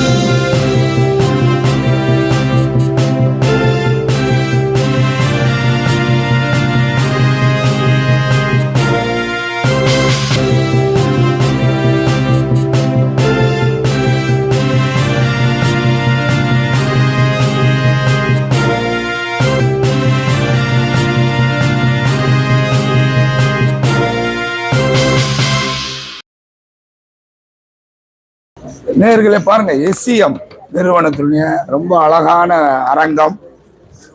えっ? நேர்களே பாருங்க எஸ்சிஎம் நிறுவனத்துடைய ரொம்ப அழகான அரங்கம்.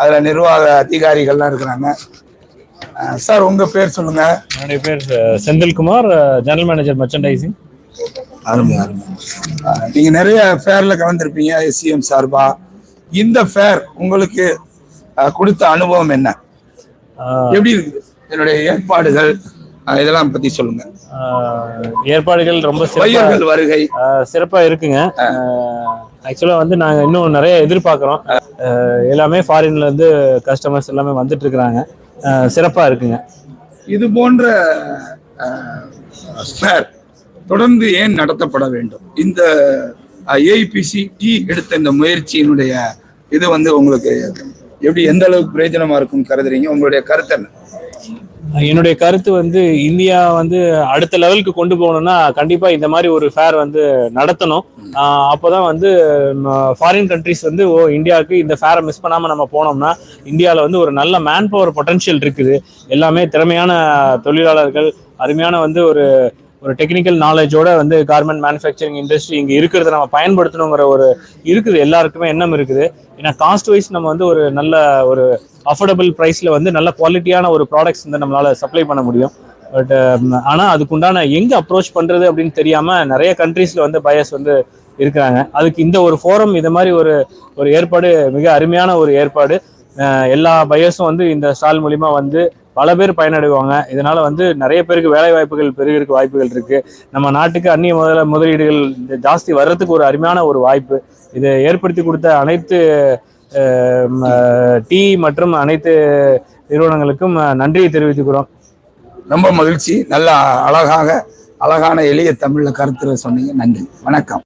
அதுல நிர்வாக அதிகாரிகள்லாம் இருக்கிறாங்க. சார் உங்க பேர் சொல்லுங்க. என்னுடைய பேர் செந்தில்குமார் ஜெனரல் மேனேஜர் மெர்ச்சன்டைசிங் அருமை அருமை. நீங்க நிறைய ஃபேர்ல கலந்துருப்பீங்க எஸ்சிஎம் சார்பா. இந்த ஃபேர் உங்களுக்கு கொடுத்த அனுபவம் என்ன? எப்படி இருக்குது என்னுடைய ஏற்பாடுகள்? இதெல்லாம் பத்தி சொல்லுங்க. ஏற்பாடுகள் ரொம்ப சிறப்பா பையர்கள் வருகை. சிறப்பா இருக்குங்க. ஆக்சுவலா வந்து நாங்க இன்னும் நிறைய எதிர்பார்க்குறோம். எல்லாமே ஃபாரின்ல இருந்து கஸ்டமர்ஸ் எல்லாமே வந்துட்டு இருக்கிறாங்க. சிறப்பா இருக்குங்க. இது போன்ற ஃபேர் தொடர்ந்து ஏன் நடத்தப்பட வேண்டும்? இந்த ஏஐபிசி டி எடுத்த இந்த முயற்சியினுடைய இது வந்து உங்களுக்கு எப்படி எந்த அளவுக்கு பிரயோஜனமா இருக்கும் கருதுறீங்க? உங்களுடைய கருத்து என்ன? என்னுடைய கருத்து வந்து இந்தியா வந்து அடுத்த லெவலுக்கு கொண்டு போகணும்னா கண்டிப்பா இந்த மாதிரி ஒரு ஃபேர் வந்து நடத்தணும். அப்போதான் வந்து ஃபாரின் கண்ட்ரிஸ் வந்து ஓ இந்தியாவுக்கு இந்த ஃபேரை மிஸ் பண்ணாம நம்ம போனோம்னா இந்தியாவில் வந்து ஒரு நல்ல மேன் பவர் பொட்டன்ஷியல் இருக்குது. எல்லாமே திறமையான தொழிலாளர்கள் அருமையான வந்து ஒரு ஒரு டெக்னிக்கல் நாலேஜோட வந்து கார்மெண்ட் மேனுஃபேக்சரிங் இண்டஸ்ட்ரி இங்கே இருக்கிறத நம்ம பயன்படுத்தணுங்கிற ஒரு இருக்குது. எல்லாருக்குமே எண்ணம் இருக்குது. ஏன்னா காஸ்ட் வைஸ் நம்ம வந்து ஒரு நல்ல ஒரு அஃபோர்டபுள் ப்ரைஸில் வந்து நல்ல குவாலிட்டியான ஒரு ப்ராடக்ட்ஸ் வந்து நம்மளால சப்ளை பண்ண முடியும். பட் um, ஆனால் அதுக்குண்டான எங்கே அப்ரோச் பண்ணுறது அப்படின்னு தெரியாமல் நிறைய கண்ட்ரீஸில் வந்து பயஸ் வந்து இருக்கிறாங்க. அதுக்கு இந்த ஒரு ஃபோரம் இது மாதிரி ஒரு ஒரு ஏற்பாடு மிக அருமையான ஒரு ஏற்பாடு. எல்லா பயஸும் வந்து இந்த ஸ்டால் மூலிமா வந்து பல பேர் பயனடைவாங்க. இதனால வந்து நிறைய பேருக்கு வேலை வாய்ப்புகள் பெருகிறதுக்கு வாய்ப்புகள் இருக்கு. நம்ம நாட்டுக்கு அந்நிய முதல முதலீடுகள் இந்த ஜாஸ்தி வர்றதுக்கு ஒரு அருமையான ஒரு வாய்ப்பு. இதை ஏற்படுத்தி கொடுத்த அனைத்து டீ மற்றும் அனைத்து நிறுவனங்களுக்கும் நன்றியை தெரிவித்துக்கிறோம். ரொம்ப மகிழ்ச்சி. நல்ல அழகாக அழகான எளிய தமிழ்ல கருத்துல சொன்னீங்க. நன்றி. வணக்கம்.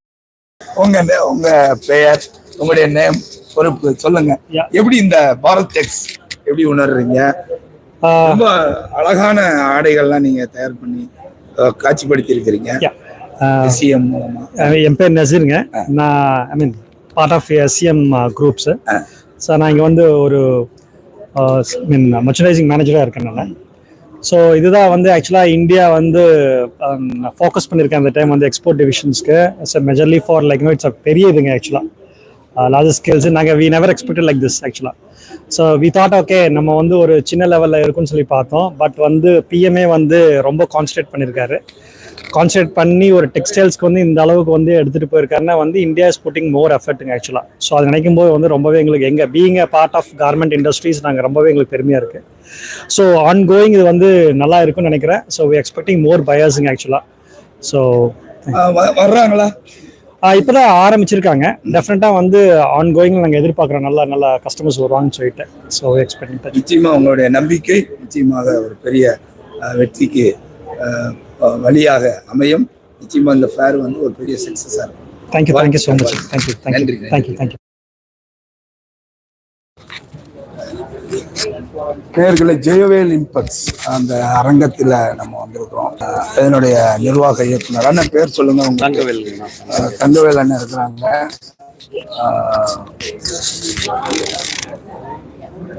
உங்க உங்க பெயர் உங்களுடைய நேம் பொறுப்பு சொல்லுங்க. எப்படி இந்த பாரத் டெக்ஸ் எப்படி உணர்றீங்க? ரொம்ப அழகான ஆடைகள்லாம் நீங்க தயார் பண்ணி காட்சிப்படுத்தி இருக்கிறீங்க மூலமா. என் பேர் நசீருங்க. நான் I mean part of SCM groups so நான் இங்கே வந்து ஒரு மீன் மர்ச்சனைசிங் மேனேஜராக இருக்கேன் நான் ஸோ இதுதான் வந்து ஆக்சுவலாக இந்தியா வந்து ஃபோக்கஸ் பண்ணியிருக்கேன் அந்த டைம் வந்து export டிவிஷன்ஸ்க்கு so majorly far like it's பெரிய இதுங்க ஆக்சுவலாக லார்ஜஸ்ட் ஸ்கேல்ஸ் நாங்கள் we never expected like this ஆக்சுவலாக ஸோ வி தாட் ஓகே நம்ம வந்து ஒரு சின்ன லெவலில் இருக்கும்னு சொல்லி பார்த்தோம். பட் வந்து பிஎம்ஏ வந்து ரொம்ப கான்சன்ட்ரேட் பண்ணியிருக்காரு கான்சன்ட்ரேட் பண்ணி ஒரு டெக்ஸ்டைல்ஸ்க்கு வந்து இந்த அளவுக்கு வந்து எடுத்துகிட்டு போயிருக்காருன்னா வந்து இந்தியா இஸ் புட்டிங் மோர் எஃபர்ட்டுங்க ஆக்சுவலாக ஸோ அது நினைக்கும் போது வந்து ரொம்பவே எங்களுக்கு எங்கள் being a part of garment industries நாங்கள் ரொம்பவே எங்களுக்கு பெருமையாக இருக்குது ஸோ ஆன் கோயிங் இது வந்து நல்லா இருக்கும்னு நினைக்கிறேன். ஸோ வி எக்ஸ்பெக்டிங் மோர் பயர்ஸுங்க ஆக்சுவலாக ஸோ வர்றாங்களா? இப்போ தான் ஆரம்பிச்சிருக்காங்க. டெஃபினட்டாக வந்து ஆன் கோயிங் நாங்கள் எதிர்பார்க்குறோம் நல்லா நல்லா கஸ்டமர்ஸ் வருவாங்கன்னு சொல்லிட்டு. ஸோ எக்ஸ்பெக்டிங் நிச்சயமா உங்களுடைய நம்பிக்கை நிச்சயமாக ஒரு பெரிய வெற்றிக்கு வழியாக அமையும். நிச்சயமா இந்த ஃபேர் வந்து ஒரு பெரிய சக்சஸா இருக்கும். Thank you thank you so much thank you நன்றி, thank you thank you thank you நேர்களை ஜெயவேல் இம்பக்ஸ் அந்த அரங்கத்துல நம்ம வந்திருக்கிறோம். இதனுடைய நிர்வாக இயக்குனர். அண்ணன் பேர் சொல்லுங்க தங்கவேல். தங்கவேல் அண்ணன் இருக்கிறாங்க.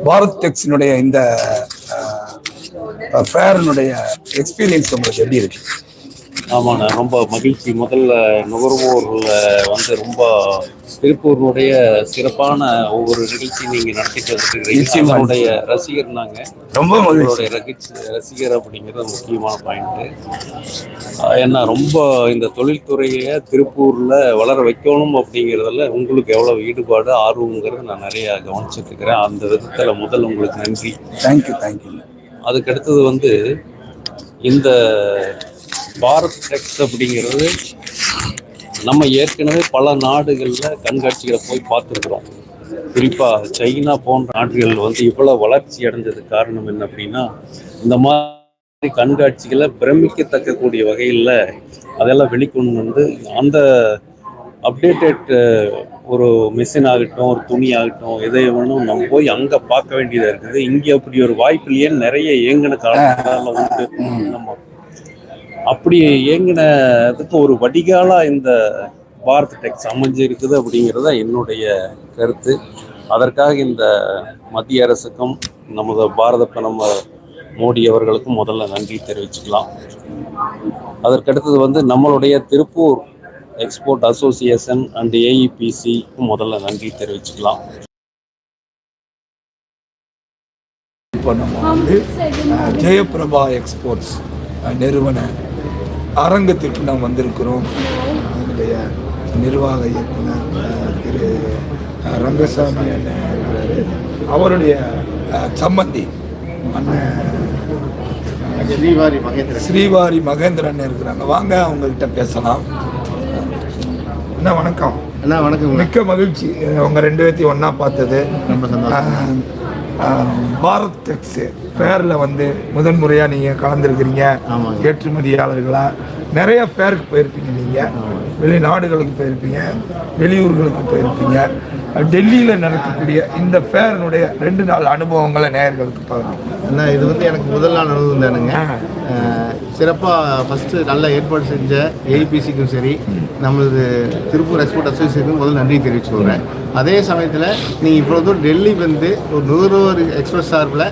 பாரத் டெக்ஸினுடைய இந்த ஃபேர்னுடைய எக்ஸ்பீரியன்ஸ் உங்களுக்கு எப்படி இருக்கு? ஆமாண்ணா ரொம்ப மகிழ்ச்சி. முதல்ல நுகர்வோர்ல வந்து ரொம்ப திருப்பூரினுடைய சிறப்பான ஒவ்வொரு நிகழ்ச்சி நீங்க நடத்திட்டு நிச்சயமா. அதனுடைய ரசிகர் நாங்க. ரொம்ப உங்களுடைய ரசிகர் அப்படிங்கிறது முக்கியமான பாயிண்ட் ஏன்னா ரொம்ப இந்த தொழில்துறையை திருப்பூர்ல வளர வைக்கணும் அப்படிங்கிறதுல உங்களுக்கு எவ்வளவு ஈடுபாடு ஆர்வங்கிறது நான் நிறைய கவனிச்சிட்டு இருக்கிறேன். அந்த விதத்துல முதல் உங்களுக்கு நன்றி. தேங்க்யூ தேங்க்யூ அதுக்கு அடுத்தது வந்து இந்த பாரத் டெக்ஸ் அப்படிங்கிறது நம்ம ஏற்கனவே பல நாடுகளில் கண்காட்சிகளை போய் பார்த்துருக்குறோம். குறிப்பாக சைனா போன்ற நாடுகள் வந்து இவ்வளோ வளர்ச்சி அடைஞ்சதுக்கு காரணம் என்ன அப்படின்னா இந்த மாதிரி கண்காட்சிகளை பிரமிக்கத்தக்கக்கூடிய வகையில் அதெல்லாம் வெளிக்கொண்டு வந்து அந்த அப்டேட்டட் ஒரு மிஷின் ஆகட்டும் ஒரு துணி ஆகட்டும் எதை வேணும் நம்ம போய் அங்கே பார்க்க வேண்டியதாக இருக்குது. இங்கே அப்படி ஒரு வாய்ப்பு இல்லையே நிறைய இயங்கின காலம் உண்டு. நம்ம அப்படி இயங்கினதுக்கு ஒரு வடிகாலா இந்த பாரத் டெக்ஸ் அமைஞ்சு இருக்குது அப்படிங்கிறத என்னுடைய கருத்து. அதற்காக இந்த மத்திய அரசுக்கும் நமது பாரத பிரதம மோடி அவர்களுக்கும் முதல்ல நன்றி தெரிவிச்சுக்கலாம். அதற்கடுத்தது வந்து நம்மளுடைய திருப்பூர் எக்ஸ்போர்ட் அசோசியேஷன் அண்ட் ஏஇபிசிக்கும் முதல்ல நன்றி தெரிவிச்சுக்கலாம். இப்போ நம்ம வந்து ஜெயபிரபா எக்ஸ்போர்ட்ஸ் நிறுவன அரங்கத்திற்கு நாம் வந்திருக்கிறோம். அதனுடைய நிர்வாக இயக்குனர் திரு ரங்கசாமி அவருடைய சம்மந்தி அண்ணன் ஸ்ரீவாரி மகேந்திரன். ஸ்ரீவாரி மகேந்திரன் இருக்கிறாங்க. வாங்க அவங்க கிட்ட பேசலாம். அண்ணா வணக்கம். அண்ணா வணக்கம் மிக்க மகிழ்ச்சி. அஹ், உங்க ரெண்டு பேர்த்தையும் ஒண்ணா பார்த்தது. ரொம்ப சந்தோஷம். பாரத் டெக்ஸ் ஃபேர்ல வந்து முதன் முறையா நீங்க கலந்துருக்கிறீங்க. ஆமாங்க. ஏற்றுமதியாளர்களா? நிறைய ஃபேருக்கு போயிருப்பீங்க நீங்க. வெளிநாடுகளுக்கு போயிருப்பீங்க. வெளியூர்களுக்கு போயிருப்பீங்க. டெல்லியில நடக்கக்கூடிய இந்த ஃபேரினுடைய ரெண்டு நாள் அனுபவங்களை நேயர்களுக்கு பாருங்க அண்ணா இது வந்து எனக்கு முதல் நாள் அனுபவம் தானுங்க. சிறப்பாக ஃபஸ்ட்டு நல்ல ஏற்பாடு செஞ்ச ஏபிசிக்கும் சரி நம்மளது திருப்பூர் எக்ஸ்போர்ட் அசோசியேஷனுக்கும் முதல்ல நன்றி தெரிவிச்சுக்கிறேன் அதே சமயத்தில் நீங்கள் இப்போ வந்து டெல்லி வந்து ஒரு நுகர்வோர் எக்ஸ்பிரஸ் சார்பில்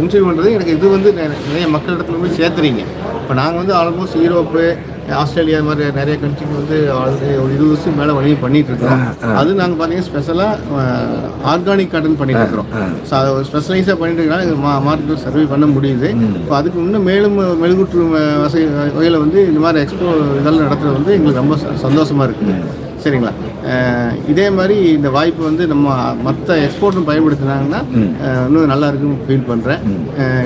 இன்டர்வியூ பண்ணுறது எனக்கு இது வந்து நிறைய மக்களிடத்துல போய் சேர்த்துறீங்க. இப்போ நாங்கள் வந்து ஆல்மோஸ்ட் யூரோப்பு ஆஸ்திரேலியா மாதிரி நிறைய கண்ட்ரிக்கு வந்து ஒரு இருபது வருஷம் மேலே வணிகம் பண்ணிட்டு இருக்கோம். அது நாங்கள் பார்த்தீங்கன்னா ஸ்பெஷலாக ஆர்கானிக் காட்டன் பண்ணிட்டு இருக்கிறோம். ஸோ அதை ஸ்பெஷலைஸாக பண்ணிட்டு மா மார்க்கெட் சர்வே பண்ண முடியுது. இப்போ அதுக்கு இன்னும் மேலும் மெழுகுற்று வசதி வகையில் வந்து இந்த மாதிரி எக்ஸ்போ இதெல்லாம் நடத்துறது வந்து எங்களுக்கு ரொம்ப ச- சந்தோஷமா இருக்குது. சரிங்களா? இதே மாதிரி இந்த வாய்ப்பு வந்து நம்ம மற்ற எக்ஸ்போர்ட்டும் பயன்படுத்தினாங்கன்னா இன்னும் நல்லா இருக்குன்னு ஃபீல் பண்ணுறேன்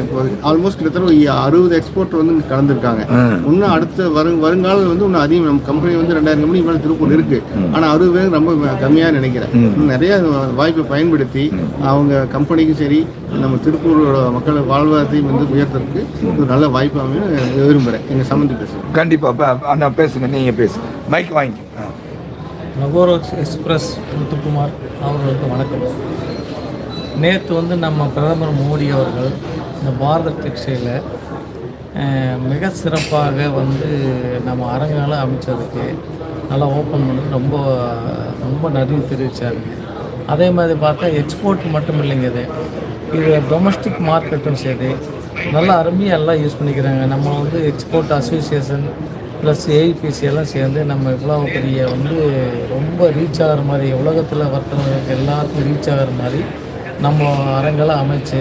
இப்போ ஆல்மோஸ்ட் கிட்டத்தட்ட அறுபது எக்ஸ்போர்ட் வந்து கலந்துருக்காங்க. இன்னும் அடுத்த வரும் வருங்காலம் வந்து இன்னும் அதிகம். நம்ம கம்பெனி வந்து ரெண்டாயிரம் கம்பெனி மேலே திருப்பூர் இருக்கு. ஆனால் அறுபது பேர் ரொம்ப கம்மியாக நினைக்கிறேன். நிறைய வாய்ப்பை பயன்படுத்தி அவங்க கம்பெனிக்கும் சரி நம்ம திருப்பூரோட மக்கள் வாழ்வாதாரத்தையும் வந்து உயர்த்துறதுக்கு ஒரு நல்ல வாய்ப்பு அமையும் விரும்புகிறேன் எங்கள் சம்மந்தி பேசுகிறேன் கண்டிப்பா. ப- அண்ணா பேசுங்க. நீங்க பேசுங்க. மைக் வாங்கி நகோரோ எக்ஸ்பிரஸ் முத்துக்குமார் அவர்களுக்கு வணக்கம். நேற்று வந்து நம்ம பிரதமர் மோடி அவர்கள் இந்த பாரத டெக்ஸ்டைலை மிக சிறப்பாக வந்து நம்ம அரங்கங்களை அமைச்சதுக்கு நல்லா ஓப்பன் பண்ணி ரொம்ப ரொம்ப நன்றி தெரிவித்தாருங்க அதே மாதிரி பார்த்தா எக்ஸ்போர்ட் மட்டும் இல்லைங்க இது. இது டொமஸ்டிக் மார்க்கெட்டும் சரி. நல்லா அருமையாக எல்லாம் யூஸ் பண்ணிக்கிறாங்க. நம்ம வந்து எக்ஸ்போர்ட் அசோசியேஷன் ப்ளஸ் ஏஐபிசி எல்லாம் சேர்ந்து நம்ம இவ்வளோ பெரிய வந்து ரொம்ப ரீச் ஆகிற மாதிரி உலகத்தில் வர்த்தகம் எல்லாத்துக்கும் ரீச் ஆகிற மாதிரி நம்ம அரங்கெல்லாம் அமைச்சு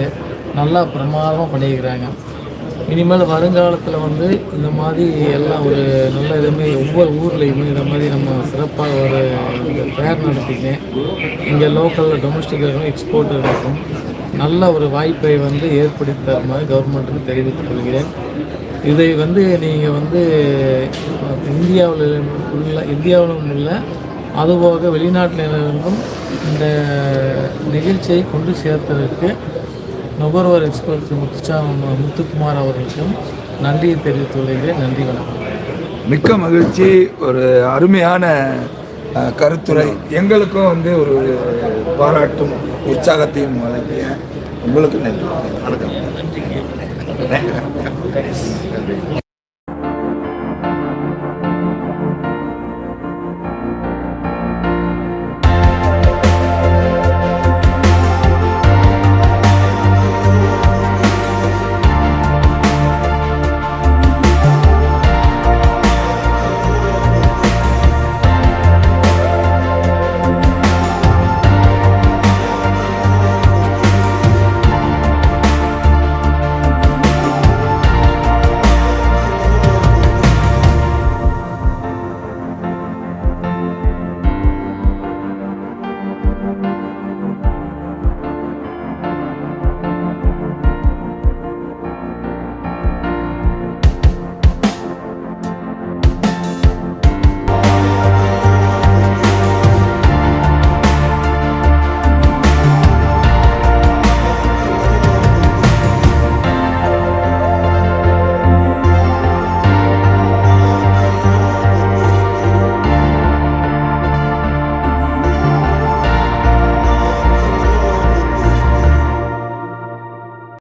நல்லா பிரமாதமாக பண்ணியிருக்கிறாங்க. இனிமேல் வருங்காலத்தில் வந்து இந்த மாதிரி எல்லாம் ஒரு நல்ல இதுமே ஒவ்வொரு ஊர்லேயுமே இந்த மாதிரி நம்ம சிறப்பாக ஒரு ஃபேர் நடத்திங்க இங்கே லோக்கலில் டொமஸ்டிக் எக்ஸ்போர்ட் இருக்கும் நல்ல ஒரு வாய்ப்பை வந்து ஏற்படுத்தி தர மாதிரி கவர்மெண்ட்டுக்கு தெரிவித்துக் கொள்கிறேன். இதை வந்து நீங்கள் வந்து இந்தியாவில் உள்ள இந்தியாவிலும் உள்ள அதுபோக வெளிநாட்டிலிருந்தும் இந்த நிகழ்ச்சியை கொண்டு சேர்த்ததற்கு நுகர்வோர் எக்ஸ்பர்ட் முத்துச்சா முத்துக்குமார் அவர்களுக்கும் நன்றியை தெரிவித்துக் கொள்கிறேன். நன்றி வணக்கம். மிக்க மகிழ்ச்சி ஒரு அருமையான கருத்துரை. எங்களுக்கும் வந்து ஒரு பாராட்டும் உற்சாகத்தையும் வழங்கிய உங்களுக்கு நன்றி. வணக்கம். ね。